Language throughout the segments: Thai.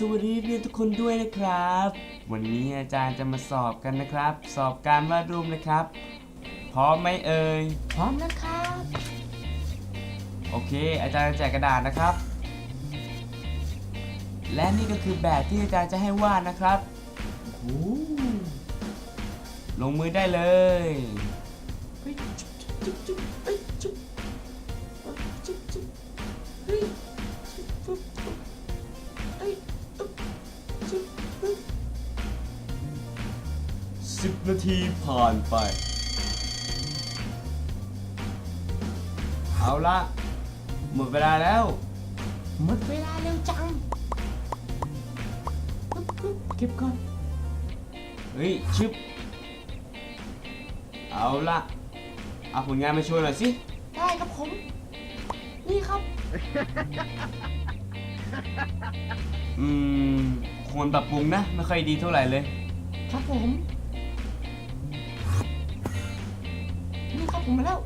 สวัสดีเรียนทุกคนด้วยนะครับ วันนี้อาจารย์จะมาสอบกันนะครับ สอบการวาดรูปนะครับ พร้อมไหมเอ่ย พร้อมนะครับ โอเค อาจารย์จะแจกกระดาษนะครับ และนี่ก็คือแบบที่อาจารย์จะให้วาดนะครับโอ้โหลงมือได้เลย นาทีผ่านไป เอาละหมดเวลาแล้ว หมดเวลาเร็วจังปึ๊บปึ๊บเก็บก่อน เฮ้ย ชึบ เอาละเอาผลงานมาโชว์หน่อยสิ ได้ครับผม นี่ครับ อืมควรปรับปรุงนะ ไม่ค่อยดีเท่าไหร่เลย ครับผม นี่ครับผมมาแล้ว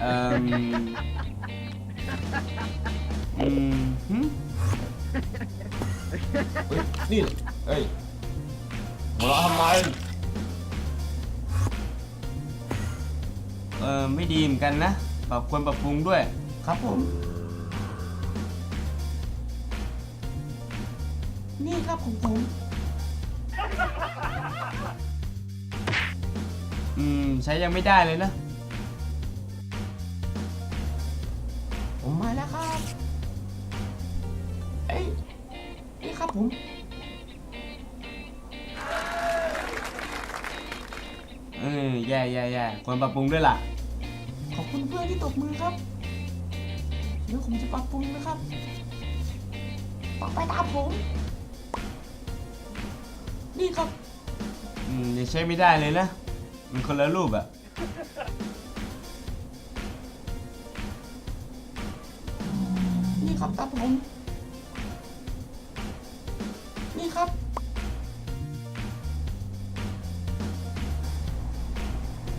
เอ่ออืมหึเฮ้ยนี่เฮ้ยหัวเราะทำไมเออไม่ดีเหมือนกันนะปรับควรปรับปรุงด้วย ครับผม นี่ครับของผมอืม ใช้ยังไม่ได้เลยนะ ผมเออแย่แย่แย่ควรปรับปรุงด้วยล่ะ ขอบคุณเพื่อนที่ตบมือครับ เดี๋ยวผมจะปรับปรุงนะครับต่อไปตามผม นี่ครับ อืมยังใช้ไม่ได้เลยนะ มันคนละรูปอะนี่ครับตามผมนี่ ครับ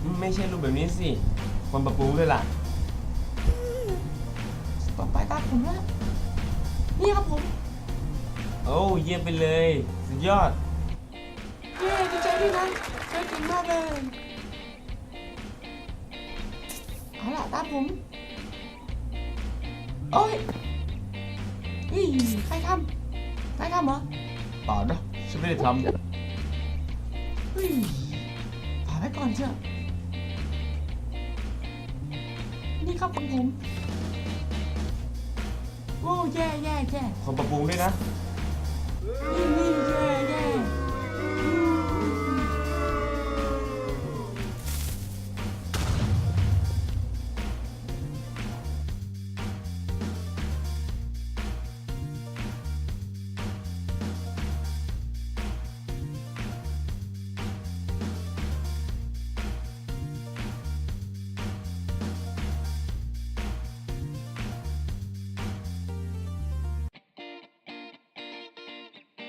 อืมไม่ใช่รูปแบบนี้สิควรปรับปรุงด้วยล่ะ ต่อไปตามผมนะนี่ครับผม โอ้เยี่ยมไปเลย สุดยอด เย้ดีใจด้วยนะใจเก่งมากเลย เอาล่ะตามผม โอ้ยเฮ้ยใครทำใครทำเหรอ เปล่านะฉันไม่ได้ทเฮ้ยผ่าไว้ก่อนเถอะนี่ครับของผมโอ้แย่แย่แย่ำควรปรับปรุงด้วยนะนี่นี่แย่